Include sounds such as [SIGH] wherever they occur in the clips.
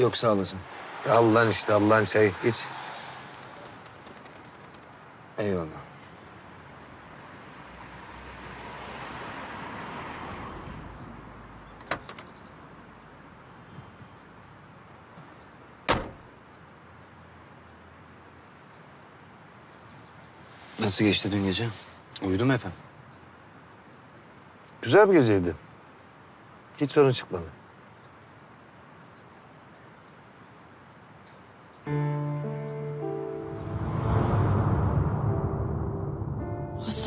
Yok sağ olasın. Allah'ın işte Allah'ın çayı. İç. Eyvallah. Nasıl geçti dün gece? Uyudun mu efendim? Güzel bir geceydi. Hiç sorun çıkmadı.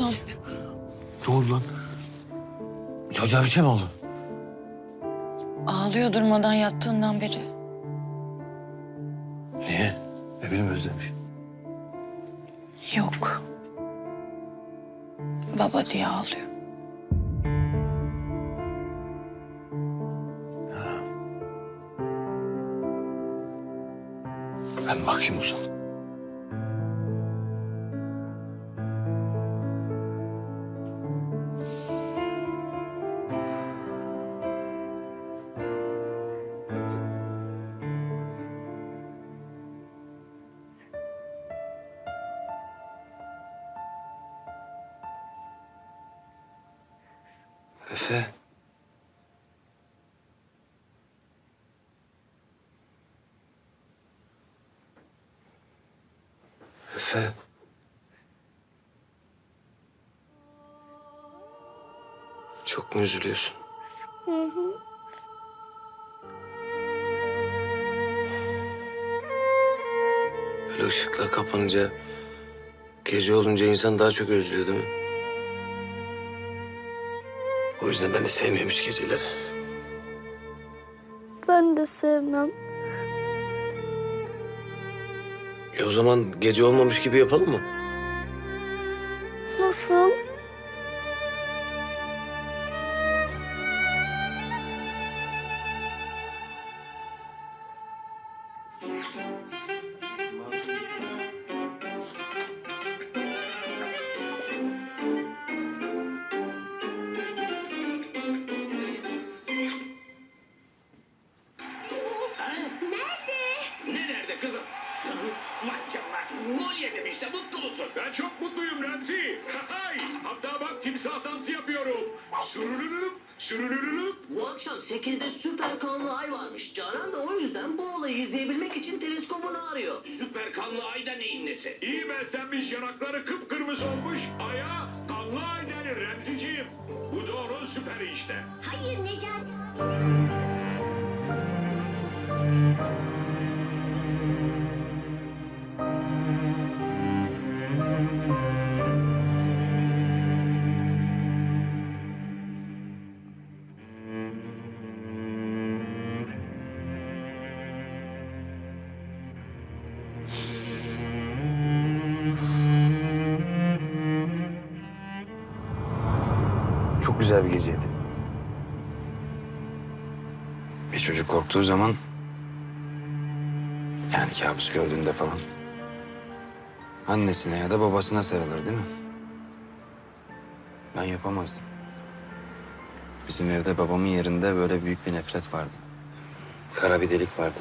Hasan. Ne oldu lan? Çocuğa bir şey mi oldu? Ağlıyor durmadan yattığından beri. Niye? Evini mi özlemiş? Yok. Baba diye ağlıyor. Ben bakayım o zaman. Efe. Efe. Çok mu üzülüyorsun? Böyle ışıklar kapanınca, gece olunca insan daha çok özlüyor değil mi? Yüzden ben de sevmiyorum hiç geceleri. Ben de sevmem. E o zaman gece olmamış gibi yapalım mı? Nasıl? Timsah dansı yapıyorum. Sürülülülüp, sürülülülüp. Bu akşam 8'de süper kanlı ay varmış. Canan da o yüzden bu olayı izleyebilmek için teleskopunu arıyor. Süper kanlı ayda neyin nesi? İyi beslenmiş yanakları kıpkırmızı olmuş. Aya kanlı ay denir Remziciğim. Bu doğru süper işte. Hayır Necati. Çok güzel bir geceydi. Bir çocuk korktuğu zaman... Yani kabus gördüğünde falan... Annesine ya da babasına sarılır değil mi? Ben yapamazdım. Bizim evde babamın yerinde böyle büyük bir nefret vardı. Kara bir delik vardı.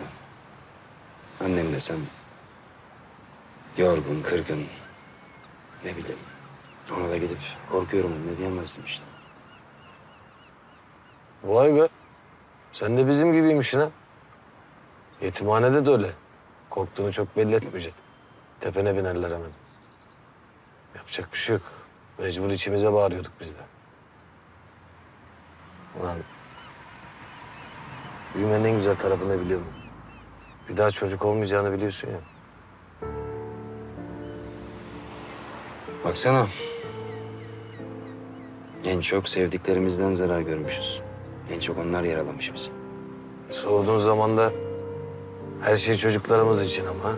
Annem desem... Yorgun, kırgın... Ne bileyim. Ona da gidip korkuyorum ne diyemezdim işte. Vay be. Sen de bizim gibiymişsin ha. Yetimhanede de öyle. Korktuğunu çok belli etmeyecek. Tepene binerler hemen. Yapacak bir şey yok. Mecbur içimize bağırıyorduk biz de. Ulan... Büyümenin en güzel tarafı ne biliyor musun? Bir daha çocuk olmayacağını biliyorsun ya. Baksana. En çok sevdiklerimizden zarar görmüşüz. En çok onlar yaralamış bizi. Sorduğun zaman da her şey çocuklarımız için ama.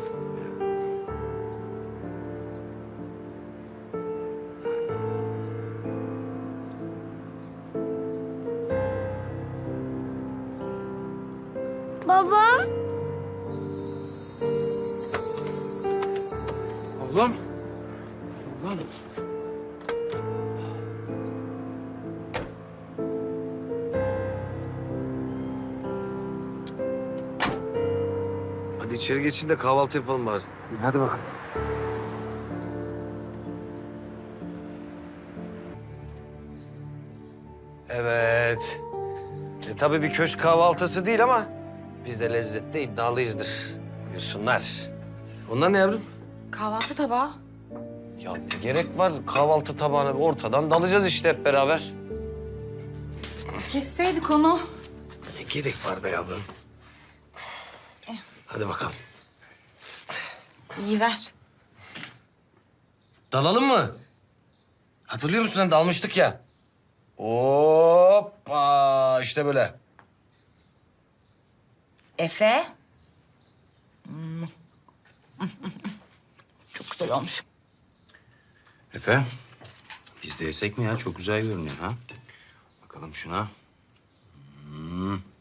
Hadi içeri geçin de kahvaltı yapalım bari. Hadi bakalım. Evet. E, tabii bir köşk kahvaltısı değil ama biz de lezzetli iddialıyızdır. Buyursunlar. Onlar ne yavrum? Kahvaltı tabağı. Ya ne gerek var kahvaltı tabağına ortadan dalacağız işte hep beraber. Kesseydik onu. Ne gerek var be yavrum? Hadi bakalım. İyi ver. Dalalım mı? Hatırlıyor musun hani dalmıştık ya? Hoppa işte böyle. Efe. Hmm. [LAUGHS] Çok güzel olmuş. Efe, biz de yesek mi ya? Çok güzel görünüyor ha. Bakalım şuna. Hmm.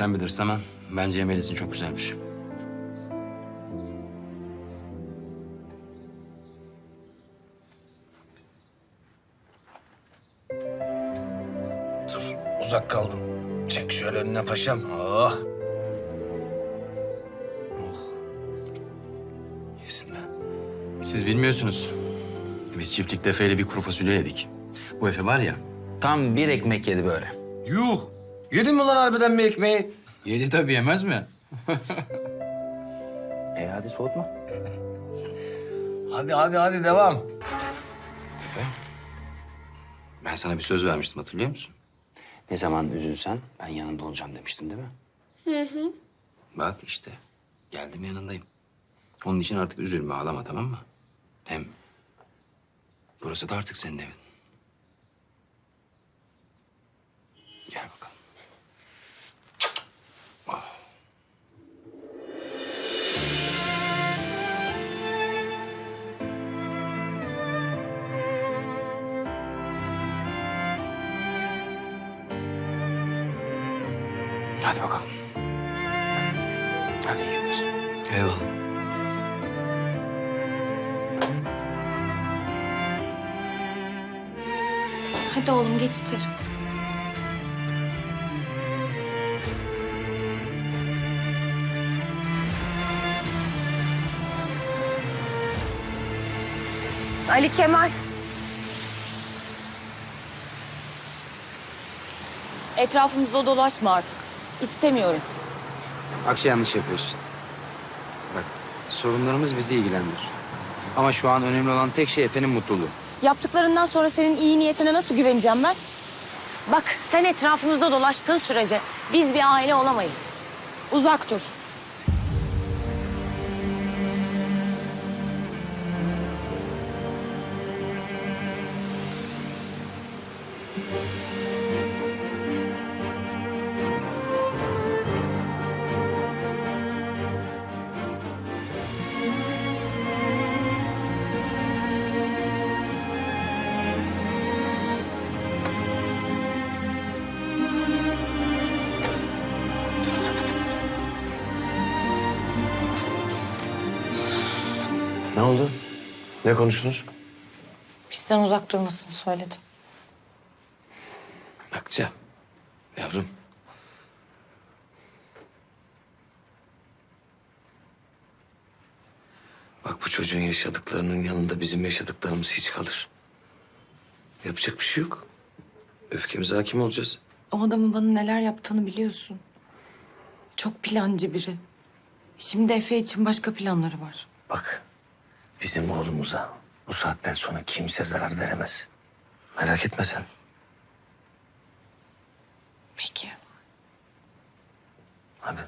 Sen bilirsin ama bence yemelisin çok güzelmiş. Dur uzak kaldım. Çek şöyle önüne paşam. Oh. Oh. Yesinler. Siz bilmiyorsunuz. Biz çiftlikte Efe'yle bir kuru fasulye yedik. Bu Efe var ya, tam bir ekmek yedi böyle. Yuh. Yedin mi lan harbiden bir ekmeği? Yedi tabii yemez mi? e hadi soğutma. Hadi hadi hadi devam. Efe, ben sana bir söz vermiştim hatırlıyor musun? Ne zaman üzülsen ben yanında olacağım demiştim değil mi? Hı hı. Bak işte geldim yanındayım. Onun için artık üzülme ağlama tamam mı? Hem burası da artık senin evin. Gel bakalım. Hadi bakalım. Hadi iyi günler. Eyvallah. Hadi oğlum geç içeri. Ali Kemal. Etrafımızda dolaşma artık. İstemiyorum. Akça yanlış yapıyorsun. Bak sorunlarımız bizi ilgilendirir. Ama şu an önemli olan tek şey Efe'nin mutluluğu. Yaptıklarından sonra senin iyi niyetine nasıl güveneceğim ben? Bak sen etrafımızda dolaştığın sürece biz bir aile olamayız. Uzak dur. Ne oldu? Ne konuştunuz? Bizden uzak durmasını söyledim. Akça. Yavrum. Bak bu çocuğun yaşadıklarının yanında bizim yaşadıklarımız hiç kalır. Yapacak bir şey yok. Öfkemize hakim olacağız. O adamın bana neler yaptığını biliyorsun. Çok plancı biri. Şimdi Efe için başka planları var. Bak bizim oğlumuza bu saatten sonra kimse zarar veremez. Merak etme sen. Peki. Hadi.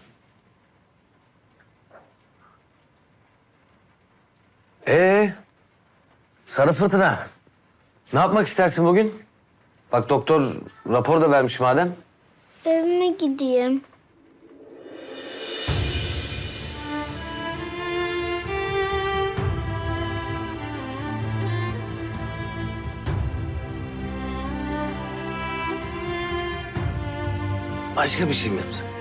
Ee, sarı fırtına. Ne yapmak istersin bugün? Bak doktor rapor da vermiş madem. Evime gideyim. Başka bir şey mi yapsak?